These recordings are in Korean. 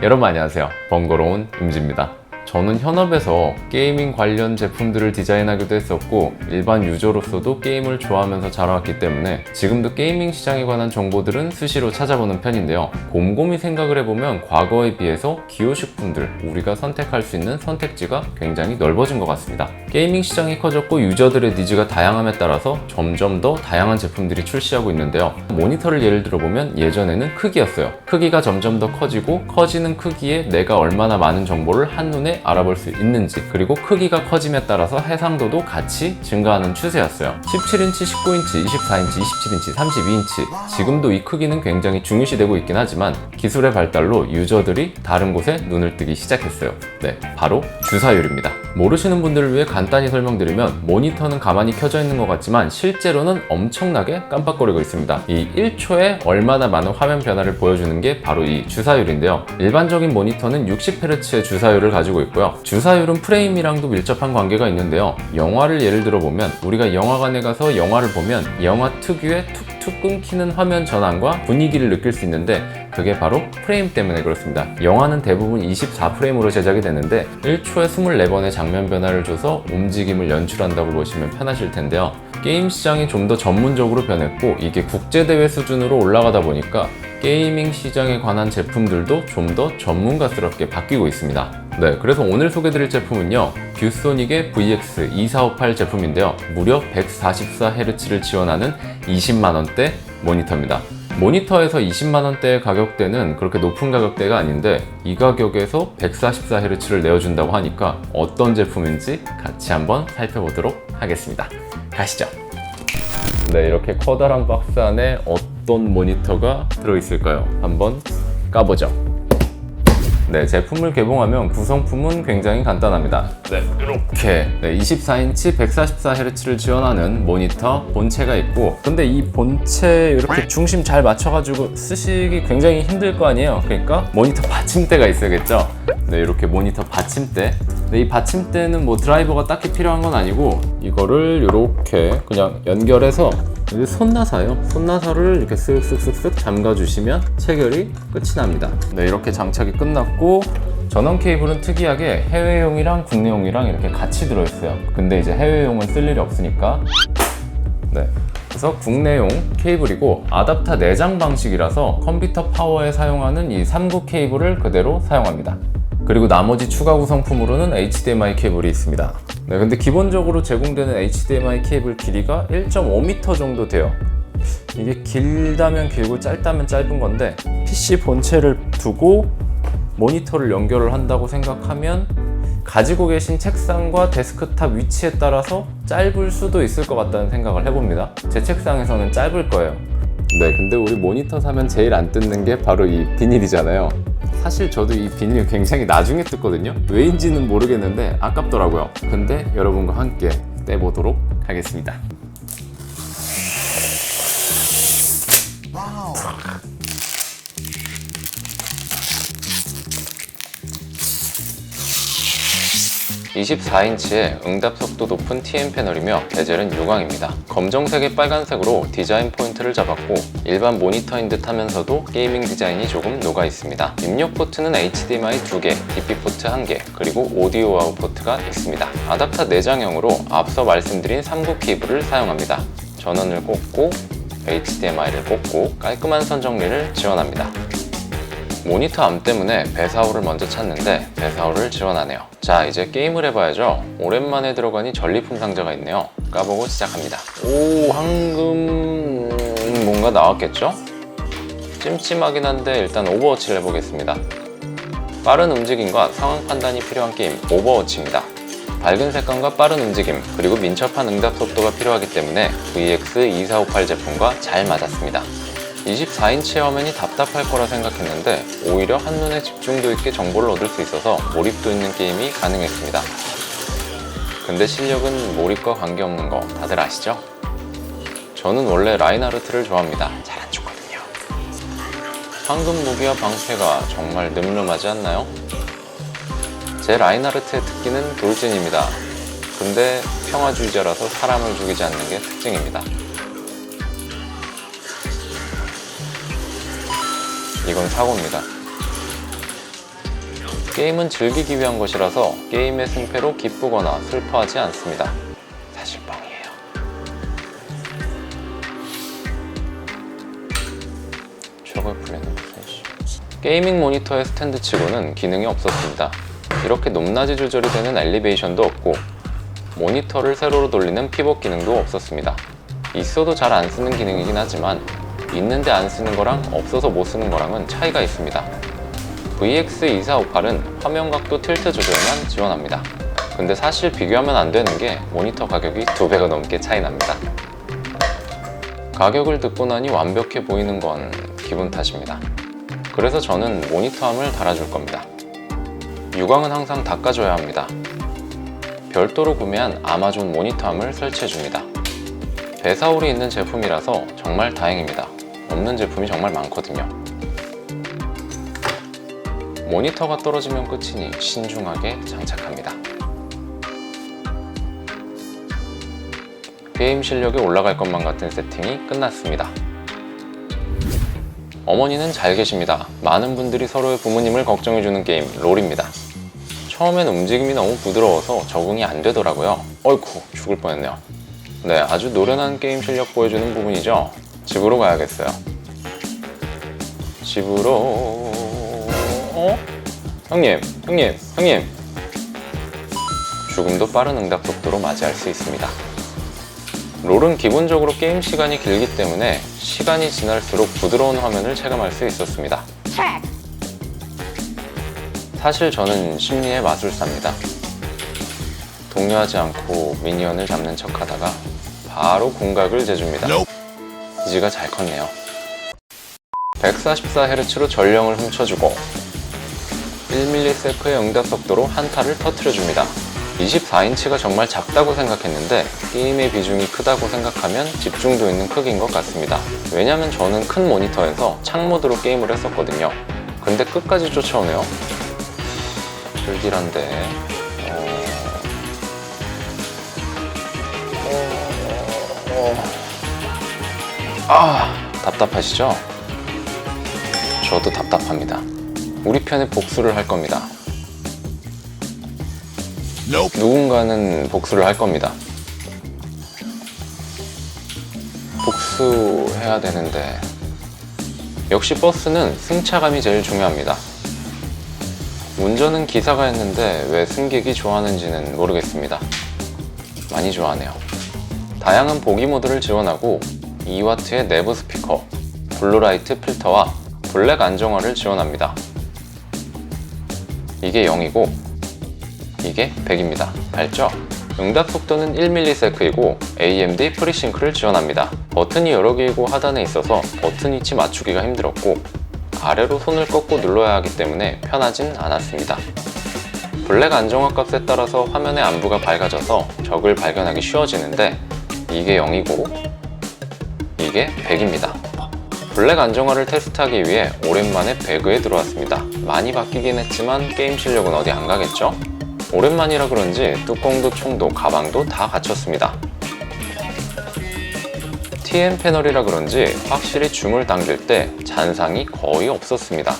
여러분 안녕하세요. 번거로운 임지입니다. 저는 현업에서 게이밍 관련 제품들을 디자인하기도 했었고 일반 유저로서도 게임을 좋아하면서 자라왔기 때문에 지금도 게이밍 시장에 관한 정보들은 수시로 찾아보는 편인데요. 곰곰이 생각을 해보면 과거에 비해서 기호식품들 우리가 선택할 수 있는 선택지가 굉장히 넓어진 것 같습니다. 게이밍 시장이 커졌고 유저들의 니즈가 다양함에 따라서 점점 더 다양한 제품들이 출시하고 있는데요. 모니터를 예를 들어보면 예전에는 크기였어요. 크기가 점점 더 커지고 커지는 크기에 내가 얼마나 많은 정보를 한눈에 알아볼 수 있는지 그리고 크기가 커짐에 따라서 해상도도 같이 증가하는 추세였어요. 17인치, 19인치, 24인치, 27인치, 32인치 지금도 이 크기는 굉장히 중요시되고 있긴 하지만 기술의 발달로 유저들이 다른 곳에 눈을 뜨기 시작했어요. 네, 바로 주사율입니다. 모르시는 분들을 위해 간단히 설명드리면 모니터는 가만히 켜져 있는 것 같지만 실제로는 엄청나게 깜빡거리고 있습니다. 이 1초에 얼마나 많은 화면 변화를 보여주는 게 바로 이 주사율인데요. 일반적인 모니터는 60Hz의 주사율을 가지고 있고요. 주사율은 프레임이랑도 밀접한 관계가 있는데요. 영화를 예를 들어 보면 우리가 영화관에 가서 영화를 보면 영화 특유의 툭 툭 끊기는 화면 전환과 분위기를 느낄 수 있는데 그게 바로 프레임 때문에 그렇습니다. 영화는 대부분 24프레임으로 제작이 되는데 1초에 24번의 장면 변화를 줘서 움직임을 연출한다고 보시면 편하실 텐데요. 게임 시장이 좀 더 전문적으로 변했고 이게 국제대회 수준으로 올라가다 보니까 게이밍 시장에 관한 제품들도 좀 더 전문가스럽게 바뀌고 있습니다. 네, 그래서 오늘 소개드릴 제품은요. 뷰소닉의 VX2458 제품인데요. 무려 144Hz를 지원하는 20만원대 모니터입니다. 모니터에서 20만원대의 가격대는 그렇게 높은 가격대가 아닌데 이 가격에서 144Hz를 내어준다고 하니까 어떤 제품인지 같이 한번 살펴보도록 하겠습니다. 가시죠. 네, 이렇게 커다란 박스 안에 어떤 모니터가 들어있을까요? 한번 까보죠. 네, 제품을 개봉하면 구성품은 굉장히 간단합니다. 네, 이렇게. 네, 24인치 144Hz를 지원하는 모니터 본체가 있고 근데 이 본체 이렇게 중심 잘 맞춰가지고 쓰시기 굉장히 힘들 거 아니에요. 그러니까 모니터 받침대가 있어야겠죠? 네, 이렇게 모니터 받침대. 네, 이 받침대는 뭐 드라이버가 딱히 필요한 건 아니고 이거를 이렇게 그냥 연결해서 이게 손나사예요. 손나사를 이렇게 쓱쓱쓱쓱 잠가주시면 체결이 끝이 납니다. 네, 이렇게 장착이 끝났고 전원 케이블은 특이하게 해외용이랑 국내용이랑 이렇게 같이 들어있어요. 근데 이제 해외용은 쓸 일이 없으니까 네. 그래서 국내용 케이블이고 아답터 내장 방식이라서 컴퓨터 파워에 사용하는 이 3구 케이블을 그대로 사용합니다. 그리고 나머지 추가 구성품으로는 HDMI 케이블이 있습니다. 네, 근데 기본적으로 제공되는 HDMI 케이블 길이가 1.5m 정도 돼요. 이게 길다면 길고 짧다면 짧은 건데 PC 본체를 두고 모니터를 연결을 한다고 생각하면 가지고 계신 책상과 데스크탑 위치에 따라서 짧을 수도 있을 것 같다는 생각을 해봅니다. 제 책상에서는 짧을 거예요. 네, 근데 우리 모니터 사면 제일 안 뜯는 게 바로 이 비닐이잖아요. 사실 저도 이 비닐 굉장히 나중에 뜯거든요. 왜인지는 모르겠는데 아깝더라고요. 근데 여러분과 함께 떼보도록 하겠습니다. (24인치의) 응답 속도 높은 TN 패널이며 베젤은 유광입니다. 검정색에 빨간색으로 디자인 포인트를 잡았고 일반 모니터인 듯 하면서도 게이밍 디자인이 조금 녹아 있습니다. 입력 포트는 HDMI 2개, DP 포트 1개, 그리고 오디오 아웃 포트가 있습니다. 아답터 내장형으로 앞서 말씀드린 3구 케이블을 사용합니다. 전원을 꽂고 HDMI를 꽂고 깔끔한 선 정리를 지원합니다. 모니터 암 때문에 배사호를 먼저 찾는데 배사호를 지원하네요. 자 이제 게임을 해봐야죠. 오랜만에 들어가니 전리품 상자가 있네요. 까보고 시작합니다. 오 황금 뭔가 나왔겠죠? 찜찜하긴 한데 일단 오버워치를 해보겠습니다. 빠른 움직임과 상황 판단이 필요한 게임 오버워치입니다. 밝은 색감과 빠른 움직임 그리고 민첩한 응답 속도가 필요하기 때문에 VX2458 제품과 잘 맞았습니다. 24인치 화면이 답답할 거라 생각했는데 오히려 한눈에 집중도 있게 정보를 얻을 수 있어서 몰입도 있는 게임이 가능했습니다. 근데 실력은 몰입과 관계없는 거 다들 아시죠? 저는 원래 라인하르트를 좋아합니다. 잘 안 죽거든요. 황금 무기와 방패가 정말 늠름하지 않나요? 제 라인하르트의 특기는 돌진입니다. 근데 평화주의자라서 사람을 죽이지 않는 게 특징입니다. 이건 사고입니다. 게임은 즐기기 위한 것이라서 게임의 승패로 기쁘거나 슬퍼하지 않습니다. 사실 뻥이에요. 최고의 플랜은 무슨 씨. 게이밍 모니터의 스탠드 치고는 기능이 없었습니다. 이렇게 높낮이 조절이 되는 엘리베이션도 없고 모니터를 세로로 돌리는 피벗 기능도 없었습니다. 있어도 잘 안 쓰는 기능이긴 하지만 있는데 안 쓰는 거랑 없어서 못 쓰는 거랑은 차이가 있습니다. VX2458은 화면 각도 틸트 조절만 지원합니다. 근데 사실 비교하면 안 되는 게 모니터 가격이 두 배가 넘게 차이 납니다. 가격을 듣고 나니 완벽해 보이는 건 기분 탓입니다. 그래서 저는 모니터함을 달아줄 겁니다. 유광은 항상 닦아줘야 합니다. 별도로 구매한 아마존 모니터함을 설치해 줍니다. 배사홀이 있는 제품이라서 정말 다행입니다. 없는 제품이 정말 많거든요. 모니터가 떨어지면 끝이니 신중하게 장착합니다. 게임 실력이 올라갈 것만 같은 세팅이 끝났습니다. 어머니는 잘 계십니다. 많은 분들이 서로의 부모님을 걱정해주는 게임 롤입니다. 처음엔 움직임이 너무 부드러워서 적응이 안 되더라고요. 어이쿠 죽을 뻔했네요. 네, 아주 노련한 게임 실력 보여주는 부분이죠. 집으로 가야겠어요. 집으로 어? 형님, 형님, 형님. 죽음도 빠른 응답 속도로 맞이할 수 있습니다. 롤은 기본적으로 게임 시간이 길기 때문에 시간이 지날수록 부드러운 화면을 체감할 수 있었습니다. 사실 저는 심리의 마술사입니다. 동요하지 않고 미니언을 잡는 척 하다가 바로 공각을 재줍니다. 이지가 잘 컸네요. 144Hz로 전령을 훔쳐주고 1ms의 응답 속도로 한타를 터트려줍니다. 24인치가 정말 작다고 생각했는데 게임의 비중이 크다고 생각하면 집중도 있는 크기인 것 같습니다. 왜냐면 저는 큰 모니터에서 창모드로 게임을 했었거든요. 근데 끝까지 쫓아오네요. 불길한데 어... 어... 어... 아 답답하시죠? 저도 답답합니다. 우리 편에 복수를 할 겁니다. 누군가는 복수를 할 겁니다. 복수해야 되는데 역시 버스는 승차감이 제일 중요합니다. 운전은 기사가 했는데 왜 승객이 좋아하는지는 모르겠습니다. 많이 좋아하네요. 다양한 보기 모드를 지원하고 2W의 내부 스피커, 블루라이트 필터와 블랙 안정화를 지원합니다. 이게 0이고 이게 100입니다. 밝죠? 응답 속도는 1ms이고 AMD 프리싱크를 지원합니다. 버튼이 여러 개이고 하단에 있어서 버튼 위치 맞추기가 힘들었고 아래로 손을 꺾고 눌러야 하기 때문에 편하진 않았습니다. 블랙 안정화 값에 따라서 화면의 안부가 밝아져서 적을 발견하기 쉬워지는데 이게 0이고 이게 100입니다. 블랙 안정화를 테스트하기 위해 오랜만에 배그에 들어왔습니다. 많이 바뀌긴 했지만 게임 실력은 어디 안 가겠죠? 오랜만이라 그런지 뚜껑도 총도 가방도 다 갖췄습니다. TN 패널이라 그런지 확실히 줌을 당길 때 잔상이 거의 없었습니다.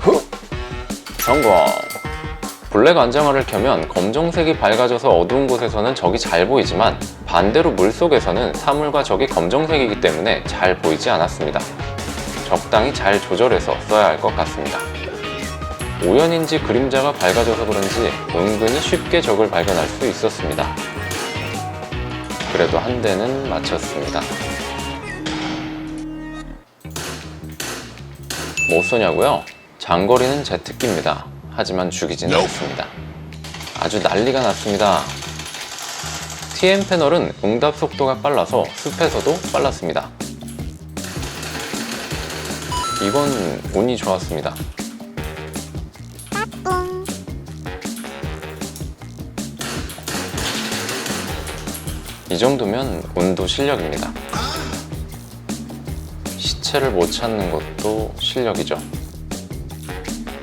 후! 성공! 블랙 안정화를 켜면 검정색이 밝아져서 어두운 곳에서는 적이 잘 보이지만 반대로 물속에서는 사물과 적이 검정색이기 때문에 잘 보이지 않았습니다. 적당히 잘 조절해서 써야 할 것 같습니다. 우연인지 그림자가 밝아져서 그런지 은근히 쉽게 적을 발견할 수 있었습니다. 그래도 한 대는 맞췄습니다. 못 쏘냐고요? 장거리는 제 특기입니다. 하지만 죽이지는 않습니다. 아주 난리가 났습니다. TM 패널은 응답 속도가 빨라서 숲에서도 빨랐습니다. 이건 운이 좋았습니다. 이 정도면 운도 실력입니다. 시체를 못 찾는 것도 실력이죠.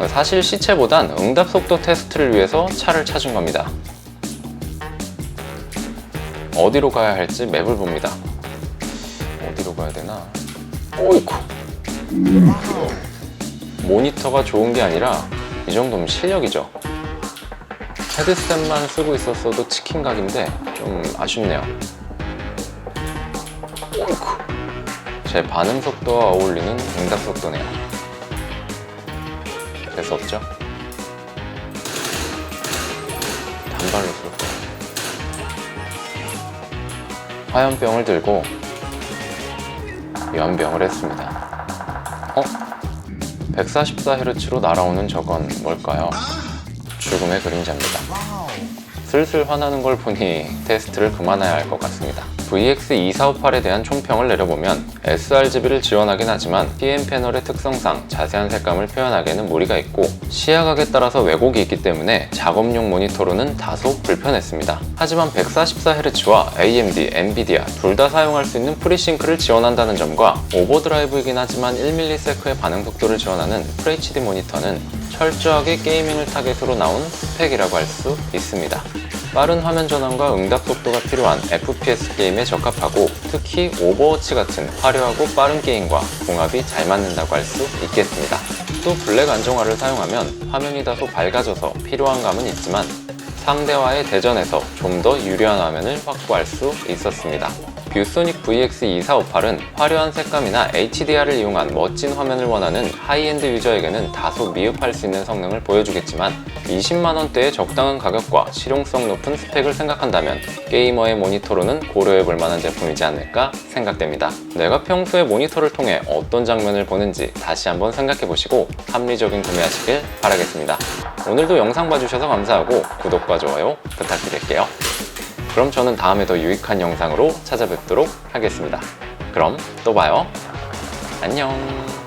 사실 시체보단 응답 속도 테스트를 위해서 차를 찾은 겁니다. 어디로 가야 할지 맵을 봅니다. 어디로 가야 되나? 오이쿠. 모니터가 좋은 게 아니라 이 정도면 실력이죠. 헤드셋만 쓰고 있었어도 치킨 각인데 좀 아쉽네요. 오이쿠. 제 반응 속도와 어울리는 응답 속도네요. 재수 없죠? 단발로 쓸 거예요. 화염병을 들고 연병을 했습니다. 어? 144Hz로 날아오는 저건 뭘까요? 죽음의 그림자입니다. 슬슬 화나는 걸 보니 테스트를 그만해야 할 것 같습니다. VX2458에 대한 총평을 내려보면 sRGB를 지원하긴 하지만 TN 패널의 특성상 자세한 색감을 표현하기에는 무리가 있고 시야각에 따라서 왜곡이 있기 때문에 작업용 모니터로는 다소 불편했습니다. 하지만 144Hz와 AMD, 엔비디아 둘 다 사용할 수 있는 프리싱크를 지원한다는 점과 오버드라이브이긴 하지만 1ms의 반응 속도를 지원하는 FHD 모니터는 철저하게 게이밍을 타겟으로 나온 스펙이라고 할 수 있습니다. 빠른 화면 전환과 응답 속도가 필요한 FPS 게임에 적합하고 특히 오버워치 같은 화려하고 빠른 게임과 궁합이 잘 맞는다고 할 수 있겠습니다. 또 블랙 안정화를 사용하면 화면이 다소 밝아져서 필요한 감은 있지만 상대와의 대전에서 좀 더 유리한 화면을 확보할 수 있었습니다. 뷰소닉 VX2458은 화려한 색감이나 HDR을 이용한 멋진 화면을 원하는 하이엔드 유저에게는 다소 미흡할 수 있는 성능을 보여주겠지만 20만원대의 적당한 가격과 실용성 높은 스펙을 생각한다면 게이머의 모니터로는 고려해 볼 만한 제품이지 않을까 생각됩니다. 내가 평소에 모니터를 통해 어떤 장면을 보는지 다시 한번 생각해 보시고 합리적인 구매하시길 바라겠습니다. 오늘도 영상 봐주셔서 감사하고 구독과 좋아요 부탁드릴게요. 그럼 저는 다음에 더 유익한 영상으로 찾아뵙도록 하겠습니다. 그럼 또 봐요. 안녕.